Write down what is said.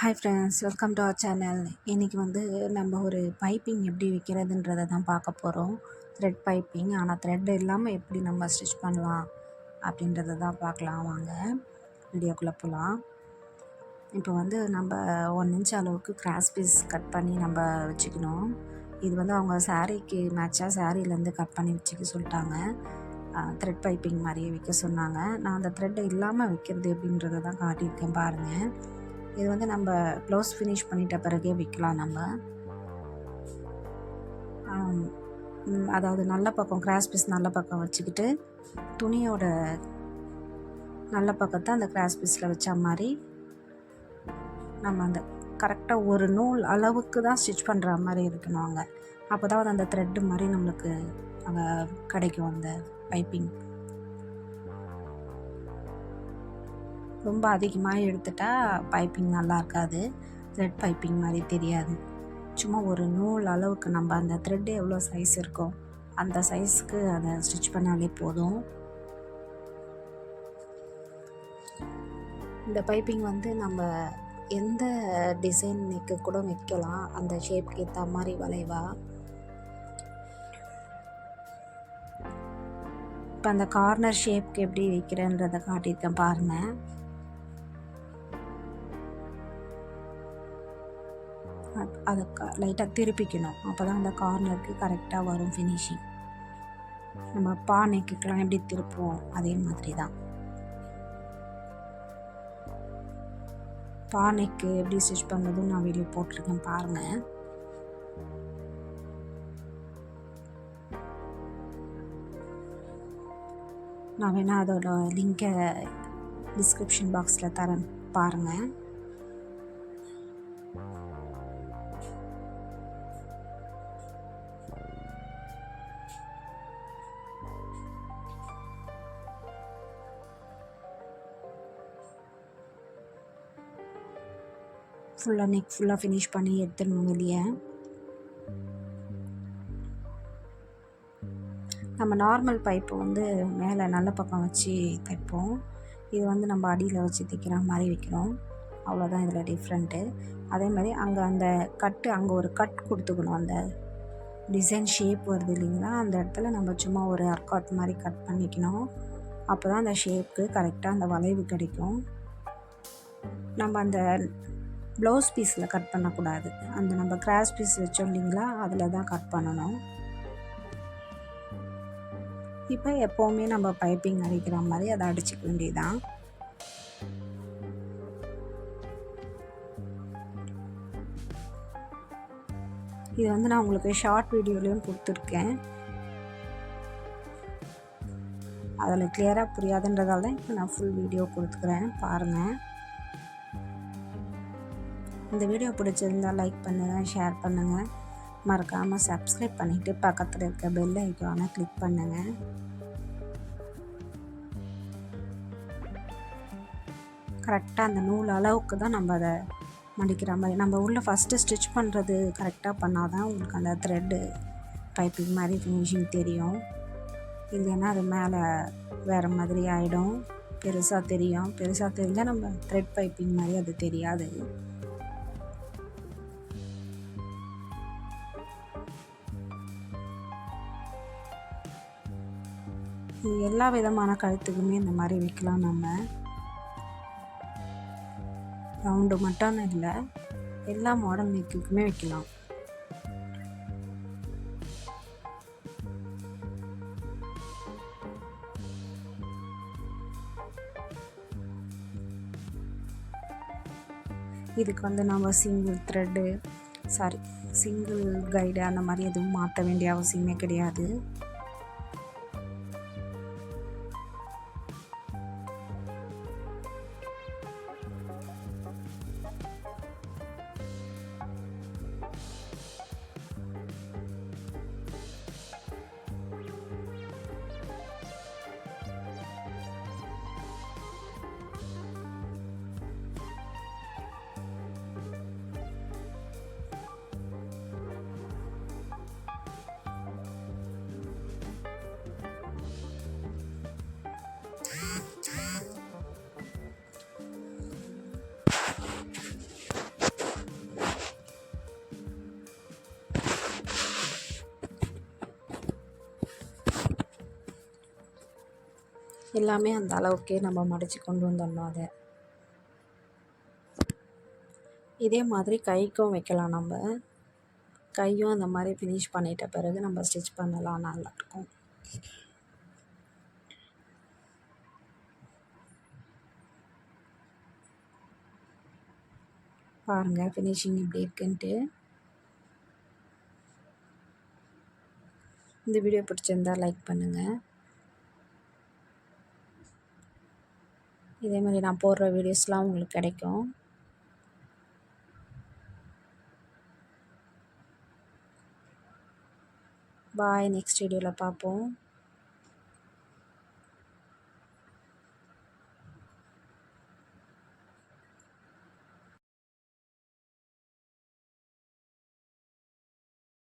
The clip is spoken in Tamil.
Hi friends welcome to our channel இன்றைக்கி வந்து நம்ம ஒரு பைப்பிங் எப்படி வைக்கிறதுன்றதை தான் பார்க்க போகிறோம் த்ரெட் பைப்பிங் ஆனால் த்ரெட் இல்லாமல் எப்படி நம்ம ஸ்டிச் பண்ணலாம் அப்படின்றத தான் பார்க்கலாம். வாங்க வீடியோக்குள்ளே போகலாம் இப்போ வந்து நம்ம ஒன் இன்ச் அளவுக்கு கிராஸ் பீஸ் கட் பண்ணி நம்ம வச்சுக்கணும். இது வந்து அவங்க சாரீக்கு மேட்சாக சாரீலேருந்து கட் பண்ணி வச்சுக்க சொல்லிட்டாங்க. த்ரெட் பைப்பிங் மாதிரியே வைக்க சொன்னாங்க. நான் அந்த த்ரெட்டை இல்லாமல் வைக்கிறது எப்படின்றத தான் காட்டியிருக்கேன் பாருங்கள் இது வந்து நம்ம ப்ளவுஸ் ஃபினிஷ் பண்ணிட்ட பிறகே விற்கலாம் நம்ம. அதாவது நல்ல பக்கம் கிராஸ் பீஸ் நல்ல பக்கம் வச்சுக்கிட்டு துணியோட நல்ல பக்கத்தை அந்த கிராஸ் பீஸில் வச்ச மாதிரி நம்ம அந்த கரெக்டாக ஒரு நூல் அளவுக்கு தான் ஸ்டிச் பண்ணுற மாதிரி இருக்கணும் அங்கே. அப்போ தான் அந்த த்ரெட்டு மாதிரி நம்மளுக்கு அங்கே கிடைக்கும் அந்த பைப்பிங் ரொம்ப அதிகமாக எடுத்துட்டால் பைப்பிங் நல்லா இருக்காது. த்ரெட் பைப்பிங் மாதிரி தெரியாது. சும்மா ஒரு நூல் அளவுக்கு நம்ம அந்த த்ரெட்டு எவ்வளோ சைஸ் இருக்கோ அந்த சைஸ்க்கு அதை ஸ்டிச் பண்ணாலே போதும். இந்த பைப்பிங் வந்து நம்ம எந்த டிசைன் நெக்கு கூட வைக்கலாம். அந்த ஷேப்க்கு ஏற்ற மாதிரி வளைவா. இப்போ அந்த கார்னர் ஷேப்க்கு எப்படி வைக்கிறேன்றதை காட்டியிருக்கேன் பாருங்கள் அதை க லைட்டாக திருப்பிக்கணும். அப்போ தான் அந்த கார்னருக்கு கரெக்டாக வரும் ஃபினிஷிங் நம்ம பானைக்குலாம் எப்படி திருப்புவோம்? அதே மாதிரி தான் பானைக்கு எப்படி ஸ்டிச் பண்ணுறதும் நான் வீடியோ போட்டிருக்கேன் பாருங்கள் நான் வேணால் அதோட லிங்கை டிஸ்கிரிப்ஷன் பாக்ஸில் தரேன் பாருங்கள் ஃபுல்லாக நெக் ஃபுல்லாக ஃபினிஷ் பண்ணி எடுத்துடணும் வெளியே. நம்ம நார்மல் பைப்பு வந்து மேலே நல்ல பக்கம் வச்சு தைப்போம். இது வந்து நம்ம அடியில் வச்சு தைக்கிற மாதிரி வைக்கிறோம். அவ்வளோதான் இதில் டிஃப்ரெண்ட்டு அதே மாதிரி அங்கே அந்த கட்டு அங்கே ஒரு கட் கொடுத்துக்கணும். அந்த டிசைன் ஷேப் வருது இல்லைங்களா? அந்த இடத்துல நம்ம சும்மா ஒரு அர்க்காட் மாதிரி கட் பண்ணிக்கணும் அப்போ தான் அந்த ஷேப்புக்கு கரெக்டாக அந்த வளைவு கிடைக்கும். நம்ம அந்த ப்ளவுஸ் பீஸில் கட் பண்ணக்கூடாது. அந்த நம்ம கிராஸ் பீஸ் வச்சோம் இல்லைங்களா அதில் தான் கட் பண்ணணும். இப்போ எப்போவுமே நம்ம பைப்பிங் அடிக்கிற மாதிரி அதை அடிச்சுக்க வேண்டியதான் இது வந்து நான் உங்களுக்கு ஷார்ட் வீடியோலையும் கொடுத்துருக்கேன். அதில் கிளியராக புரியாதுன்றதால தான் இப்போ நான் ஃபுல் வீடியோ கொடுத்துக்கிறேன். பாருங்கள் இந்த வீடியோ பிடிச்சிருந்தா லைக் பண்ணுங்கள் ஷேர் பண்ணுங்கள் மறக்காமல் சப்ஸ்கிரைப் பண்ணிவிட்டு பக்கத்தில் இருக்க பெல் ஐக்கானை கிளிக் பண்ணுங்கள் கரெக்டாக அந்த நூல் அளவுக்கு தான் நம்ம அதை மடிக்கிற மாதிரி நம்ம உள்ள ஃபஸ்ட்டு ஸ்டிச் பண்ணுறது கரெக்டாக பண்ணால் தான் உங்களுக்கு அந்த த்ரெட்டு பைப்பிங் மாதிரி ஃபினிஷிங் தெரியும். இல்லைன்னா அது மேலே வேறு மாதிரி ஆகிடும் பெருசாக தெரியும். பெருசாக தெரிஞ்சால் நம்ம த்ரெட் பைப்பிங் மாதிரி அது தெரியாது. எல்லா விதமான கழுத்துக்குமே இந்த மாதிரி வைக்கலாம் நம்ம. ரவுண்டு மட்டும் இல்லை எல்லா மாடல் நெக்குக்குமே வைக்கலாம். இதுக்கு வந்து நம்ம single thread sorry single guide அந்த மாதிரி எதுவும் மாற்ற வேண்டிய அவசியமே கிடையாது. எல்லாமே அந்த அளவுக்கே நம்ம மடித்து கொண்டு வந்துடணும் அதை. இதே மாதிரி கைக்கும் வைக்கலாம் நம்ம. கையும் அந்த மாதிரி ஃபினிஷ் பண்ணிட்ட பிறகு நம்ம ஸ்டிச் பண்ணலாம் நல்லாயிருக்கும் பாருங்கள் ஃபினிஷிங் இப்படி இருக்குன்ட்டு. இந்த வீடியோ பிடிச்சிருந்தா லைக் பண்ணுங்கள் இதே மாதிரி நான் போடுற வீடியோஸ்லாம் உங்களுக்கு கிடைக்கும். பாய் நெக்ஸ்ட் வீடியோவில் பார்ப்போம்.